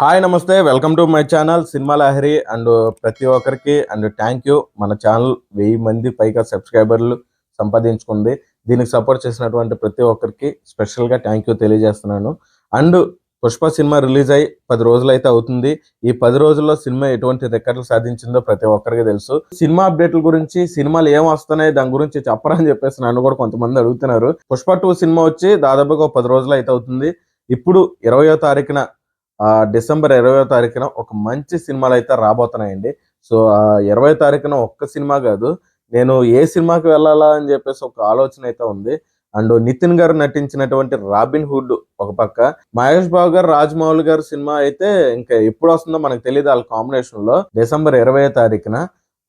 Hi నమస్తే. Welcome to my channel cinema Lahari and ప్రతి ఒక్కరికి అండ్ థ్యాంక్ యూ. మన ఛానల్ వెయ్యి మంది పైగా సబ్స్క్రైబర్లు సంపాదించుకుంది. దీనికి సపోర్ట్ చేసినటువంటి ప్రతి ఒక్కరికి స్పెషల్గా థ్యాంక్ యూ తెలియజేస్తున్నాను. అండ్ పుష్ప సినిమా రిలీజ్ అయ్యి పది రోజులు అయితే అవుతుంది. ఈ పది రోజుల్లో సినిమా ఎటువంటి రికార్డులు సాధించిందో ప్రతి ఒక్కరికి తెలుసు. సినిమా అప్డేట్ల గురించి సినిమాలు ఏం వస్తున్నాయి దాని గురించి చెప్పరా అని చెప్పేసి నన్ను కూడా కొంతమంది అడుగుతున్నారు. పుష్ప టూ సినిమా వచ్చి దాదాపుగా ఒక పది రోజులు అయితే అవుతుంది. ఇప్పుడు ఇరవయో తారీఖున డిసెంబర్ ఇరవై తారీఖున ఒక మంచి సినిమాలు అయితే రాబోతున్నాయండి. సో ఇరవై తారీఖున ఒక్క సినిమా కాదు నేను ఏ సినిమాకి వెళ్ళాలా అని చెప్పేసి ఒక ఆలోచన అయితే ఉంది. అండ్ నితిన్ గారు నటించినటువంటి రాబిన్ హుడ్ ఒక పక్క. మహేష్ బాబు గారు రాజమౌళి గారు సినిమా అయితే ఇంకా ఎప్పుడు వస్తుందో మనకు తెలియదు వాళ్ళ కాంబినేషన్లో. డిసెంబర్ ఇరవై తారీఖున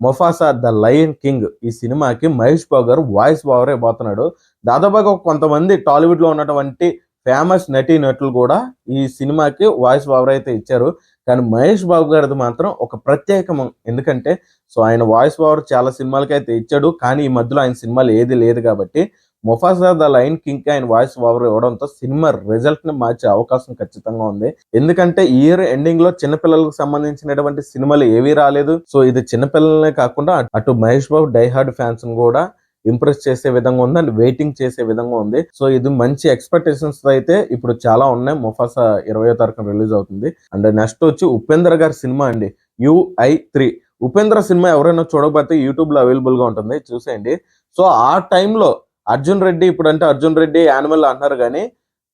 మొఫాసా ద లయన్ కింగ్ ఈ సినిమాకి మహేష్ బాబు గారు వాయిస్ బావరే పోతున్నాడు. దాదాపుగా కొంతమంది టాలీవుడ్లో ఉన్నటువంటి ఫేమస్ నటీ నటులు కూడా ఈ సినిమాకి వాయిస్ ఓవర్ అయితే ఇచ్చారు. కానీ మహేష్ బాబు గారిది మాత్రం ఒక ప్రత్యేకం ఎందుకంటే సో ఆయన వాయిస్ ఓవర్ చాలా సినిమాలకి అయితే ఇచ్చాడు. కానీ ఈ మధ్యలో ఆయన సినిమాలు ఏది లేదు కాబట్టి ముఫాసా ద లైన్ కింగ్ ఆయన వాయిస్ ఓవర్ ఇవ్వడంతో సినిమా రిజల్ట్ని మార్చే అవకాశం ఖచ్చితంగా ఉంది. ఎందుకంటే ఇయర్ ఎండింగ్లో చిన్నపిల్లలకు సంబంధించినటువంటి సినిమాలు ఏవీ రాలేదు. సో ఇది చిన్నపిల్లలనే కాకుండా అటు మహేష్ బాబు డైహార్డ్ ఫ్యాన్స్ కూడా ఇంప్రెస్ చేసే విధంగా ఉంది అండ్ వెయిటింగ్ చేసే విధంగా ఉంది. సో ఇది మంచి ఎక్స్పెక్టేషన్స్ అయితే ఇప్పుడు చాలా ఉన్నాయి. ముఫాసా ఇరవై తారీఖున రిలీజ్ అవుతుంది. అండ్ నెక్స్ట్ వచ్చి ఉపేంద్ర గారి సినిమా అండి. UI three. ఉపేంద్ర సినిమా ఎవరైనా చూడకపోతే యూట్యూబ్లో అవైలబుల్గా ఉంటుంది. చూసేయండి. సో ఆ టైంలో అర్జున్ రెడ్డి ఇప్పుడు అంటే అర్జున్ రెడ్డి యానిమల్ అంటారు కానీ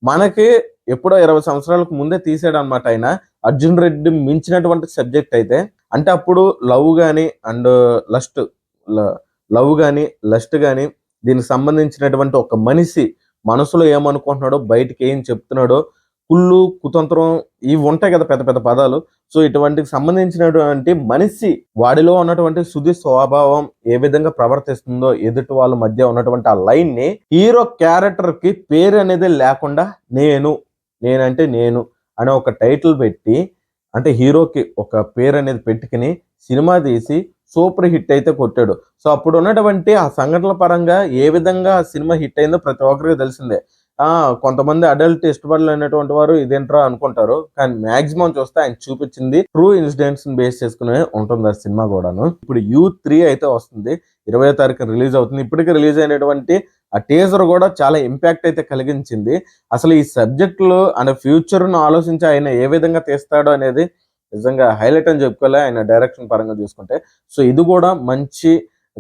మనకి ఎప్పుడో ఇరవై సంవత్సరాలకు ముందే తీసాడు అనమాట ఆయన. అర్జున్ రెడ్డి మించినటువంటి సబ్జెక్ట్ అయితే. అంటే అప్పుడు లవ్ కానీ అండ్ లస్ట్ లవ్ కానీ లస్ట్ కానీ దీనికి సంబంధించినటువంటి ఒక మనిషి మనసులో ఏమనుకుంటున్నాడో బయటికి ఏం చెప్తున్నాడో కుళ్ళు కుతంత్రం ఇవి ఉంటాయి కదా పెద్ద పెద్ద పదాలు. సో ఇటువంటికి సంబంధించినటువంటి మనిషి వాడిలో ఉన్నటువంటి శుద్ధి స్వభావం ఏ విధంగా ప్రవర్తిస్తుందో ఎదుటి వాళ్ళ మధ్య ఉన్నటువంటి ఆ లైన్ని హీరో క్యారెక్టర్కి పేరు అనేది లేకుండా నేను నేనంటే నేను అనే ఒక టైటిల్ పెట్టి అంటే హీరోకి ఒక పేరు అనేది పెట్టుకుని సినిమా తీసి సూపర్ హిట్ అయితే కొట్టాడు. సో అప్పుడు ఉన్నటువంటి ఆ సంఘటనల పరంగా ఏ విధంగా ఆ సినిమా హిట్ అయిందో ప్రతి ఒక్కరికి తెలిసిందే. కొంతమంది అడల్ట్ ఇష్టపడలేనటువంటి వారు ఇదేంట్రా అనుకుంటారు. కానీ మాక్సిమం చూస్తే ఆయన చూపించింది ట్రూ ఇన్సిడెంట్స్ బేస్ చేసుకునే ఉంటుంది ఆ సినిమా కూడాను. ఇప్పుడు యూ త్రీ అయితే వస్తుంది. ఇరవై తారీఖు రిలీజ్ అవుతుంది. ఇప్పటికే రిలీజ్ అయినటువంటి ఆ టీజర్ కూడా చాలా ఇంపాక్ట్ అయితే కలిగించింది. అసలు ఈ సబ్జెక్టులు అండ్ ఫ్యూచర్ను ఆలోచించి ఆయన ఏ విధంగా తీస్తాడో అనేది నిజంగా హైలైట్ అని చెప్పుకోలే ఆయన డైరెక్షన్ పరంగా చూసుకుంటే. సో ఇది కూడా మంచి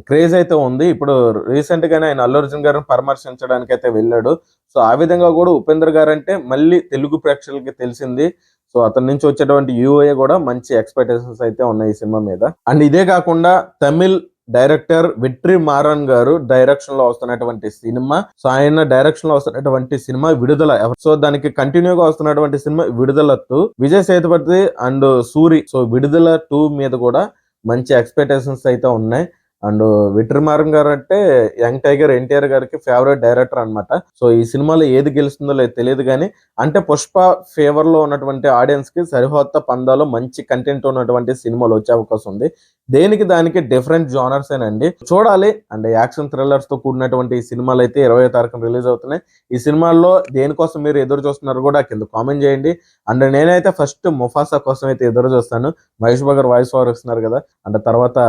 క్రేజ్ అయితే ఉంది. ఇప్పుడు రీసెంట్ గానే ఆయన అల్లు అర్జున్ గారిని పరామర్శించడానికి అయితే వెళ్ళాడు. సో ఆ విధంగా కూడా ఉపేంద్ర గారు అంటే మళ్ళీ తెలుగు ప్రేక్షకులకి తెలిసింది. సో అతని నుంచి వచ్చేటువంటి యూఏ కూడా మంచి ఎక్స్పెక్టేషన్స్ అయితే ఉన్నాయి ఈ సినిమా మీద. అండ్ ఇదే కాకుండా తమిళ్ డైరెక్టర్ విట్రి మారన్ గారు డైరెక్షన్లో వస్తున్నటువంటి సినిమా. సో ఆయన డైరెక్షన్లో వస్తున్నటువంటి సినిమా విడుదల సో దానికి కంటిన్యూగా వస్తున్నటువంటి cinema Vidudala two. Vijay Sethupathi and Soori. So Vidudala two మీద కూడా మంచి ఎక్స్పెక్టేషన్స్ అయితే ఉన్నాయి. అండ్ విట్రిమారన్ గారు అంటే యంగ్ టైగర్ ఎన్టీఆర్ గారికి ఫేవరెట్ డైరెక్టర్ అన్నమాట. సో ఈ సినిమాలో ఏది గెలుస్తుందో లేదు తెలియదు కానీ అంటే పుష్ప ఫేవర్లో ఉన్నటువంటి ఆడియన్స్కి సరిహొత్త పందాలో మంచి కంటెంట్ ఉన్నటువంటి సినిమాలు వచ్చే అవకాశం ఉంది. దేనికి దానికి డిఫరెంట్ జానర్స్ ఏనండి. చూడాలి. అండ్ యాక్షన్ థ్రిల్లర్స్తో కూడినటువంటి ఈ సినిమాలు అయితే ఇరవై తారీఖున రిలీజ్ అవుతున్నాయి. ఈ సినిమాల్లో దేనికోసం మీరు ఎదురు చూస్తున్నారు కూడా కింద కామెంట్ చేయండి. అండ్ నేనైతే ఫస్ట్ ముఫాసా కోసం అయితే ఎదురు చూస్తాను. మహేష్ బాబు వాయిస్ ఓవర్ ఇస్తున్నారు కదా. అండ్ తర్వాత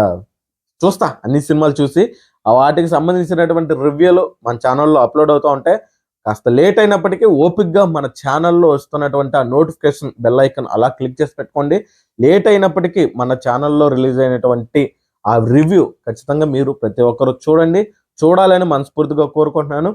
చూస్తా. అన్ని సినిమాలు చూసి ఆ వాటికి సంబంధించినటువంటి రివ్యూలు మన ఛానల్లో అప్లోడ్ అవుతూ ఉంటాయి కాస్త లేట్ అయినప్పటికీ ఓపిక్గా మన ఛానల్లో వస్తున్నటువంటి ఆ నోటిఫికేషన్ బెల్ ఐకన్ అలా క్లిక్ చేసి పెట్టుకోండి. లేట్ అయినప్పటికీ మన ఛానల్లో రిలీజ్ అయినటువంటి ఆ రివ్యూ ఖచ్చితంగా మీరు ప్రతి ఒక్కరు చూడండి. చూడాలని మనస్ఫూర్తిగా కోరుకుంటున్నాను.